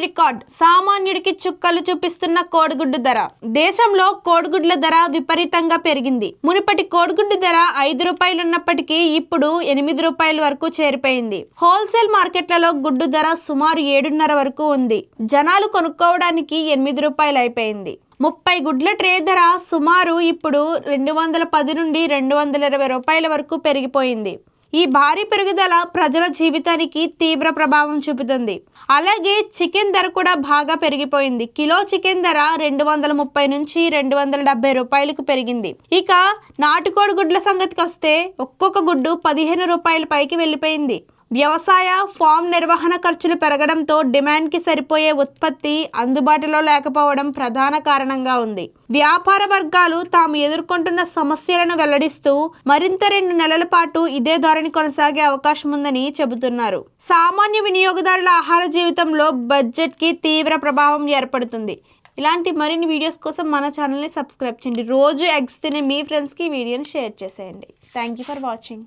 Record. సామాన్యుడికి చుక్కలు చూపిస్తున్న కోడిగుడ్డు ధర. దేశంలో కోడిగుడ్ల ధర విపరీతంగా పెరిగింది. మునుపటి కోడిగుడ్డు ధర ఐదు రూపాయలు ఉన్నప్పటికీ ఇప్పుడు ఎనిమిది రూపాయల వరకు చేరిపోయింది. హోల్సేల్ మార్కెట్లలో గుడ్డు ధర సుమారు ఏడున్నర వరకు ఉంది. జనాలు కొనుక్కోవడానికి ఎనిమిది రూపాయలు అయిపోయింది. ముప్పై గుడ్ల ట్రే ధర సుమారు ఇప్పుడు రెండు వందల పది నుండి రెండు వందల ఇరవై రూపాయల వరకు పెరిగిపోయింది. ఈ భారీ పెరుగుదల ప్రజల జీవితానికి తీవ్ర ప్రభావం చూపుతుంది. అలాగే చికెన్ ధర కూడా బాగా పెరిగిపోయింది. కిలో చికెన్ ధర రెండు వందల ముప్పై నుంచి రెండు వందల డెబ్బై రూపాయలకు పెరిగింది. ఇక నాటుకోడి గుడ్ల సంగతికి వస్తే ఒక్కొక్క గుడ్డు పదిహేను రూపాయల పైకి వెళ్ళిపోయింది. వ్యవసాయ ఫామ్ నిర్వహణ ఖర్చులు పెరగడంతో డిమాండ్కి సరిపోయే ఉత్పత్తి అందుబాటులో లేకపోవడం ప్రధాన కారణంగా ఉంది. వ్యాపార వర్గాలు తాము ఎదుర్కొంటున్న సమస్యలను వెల్లడిస్తూ మరింత రెండు నెలల పాటు ఇదే ధోరణి కొనసాగే అవకాశం ఉందని చెబుతున్నారు. సామాన్య వినియోగదారుల ఆహార జీవితంలో బడ్జెట్కి తీవ్ర ప్రభావం ఏర్పడుతుంది. ఇలాంటి మరిన్ని వీడియోస్ కోసం మన ఛానల్ని సబ్స్క్రైబ్ చేయండి. రోజు ఎగ్స్ తినే మీ ఫ్రెండ్స్కి వీడియోని షేర్ చేసేయండి. Thank you for watching.